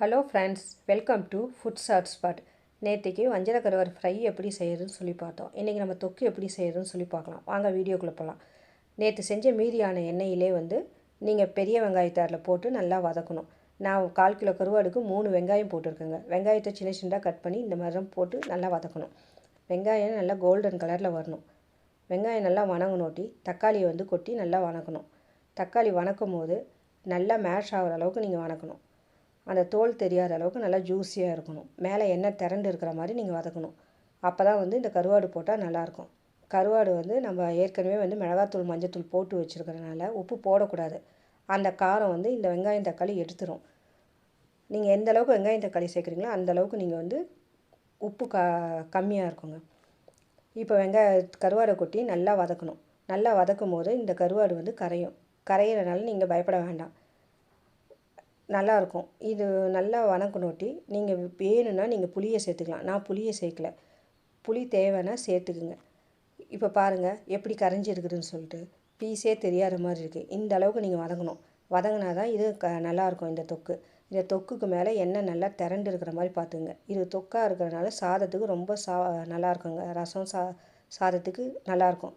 Hello friends welcome to food short spot நேற்றுக்கு வஞ்சர கருவாடு ஃப்ரை எப்படி செய்கிறதுன்னு சொல்லி பார்த்தோம். இன்றைக்கி நம்ம தொக்கு எப்படி செய்கிறதுன்னு சொல்லி பார்க்கலாம். வாங்க வீடியோக்குள்ளே போகலாம் நேற்று செஞ்ச மீதியான எண்ணெயிலே வந்து நீங்கள் பெரிய வெங்காயத்தாரில் போட்டு நல்லா வதக்கணும். நான் கால் கிலோ கருவாடுக்கு மூணு வெங்காயம் போட்டிருக்கேங்க. வெங்காயத்தை சின்ன சின்னதாக கட் பண்ணி இந்த மாதிரி போட்டு நல்லா வதக்கணும். வெங்காயம் நல்லா கோல்டன் கலரில் வரணும். வெங்காயம் நல்லா வணங்கினோட்டி தக்காளியை வந்து கொட்டி நல்லா வணக்கணும். தக்காளி வணக்கும் போது நல்லா மேஷ் ஆகிற அளவுக்கு நீங்கள் வணக்கணும். அந்த தோல் தெரியாத அளவுக்கு நல்லா ஜூஸியாக இருக்கணும். மேலே எண்ணெய் திரண்டு இருக்கிற மாதிரி நீங்கள் வதக்கணும். அப்போ தான் வந்து இந்த கருவாடு போட்டால் நல்லாயிருக்கும். கருவாடு வந்து நம்ம ஏற்கனவே வந்து மிளகாத்தூள் மஞ்சத்தூள் போட்டு வச்சுருக்கிறதுனால உப்பு போடக்கூடாது. அந்த காரம் வந்து இந்த வெங்காயம் தக்காளி எடுத்துரும். நீங்கள் எந்த அளவுக்கு வெங்காயம் தக்காளி சேர்க்குறீங்களோ அந்த அளவுக்கு நீங்கள் வந்து உப்பு க கம்மியாக இருக்குங்க. இப்போ வெங்காய கருவாடை கொட்டி நல்லா வதக்கணும். நல்லா வதக்கும் போது இந்த கருவாடு வந்து கரையும். கரையிறனால நீங்கள் பயப்பட வேண்டாம். நல்லாயிருக்கும். இது நல்லா வணக்கணுட்டி நீங்கள் வேணும்னா நீங்கள் புளியை சேர்த்துக்கலாம். நான் புளியை சேர்க்கல. புளி தேவைன்னா சேர்த்துக்குங்க. இப்போ பாருங்கள் எப்படி கரைஞ்சிருக்குதுன்னு சொல்லிட்டு. பீஸே தெரியாத மாதிரி இருக்குது இந்த அளவுக்கு நீங்கள் வதங்கணும். வதங்கினா தான் இது க நல்லாயிருக்கும் இந்த தொக்கு. இந்த தொக்குக்கு மேலே எண்ணெய் நல்லா திரண்டு இருக்கிற மாதிரி பார்த்துங்க இது தொக்காக இருக்கிறனால சாதத்துக்கு ரொம்ப சா நல்லாயிருக்குங்க. ரசம் சா சாதத்துக்கு நல்லாயிருக்கும்.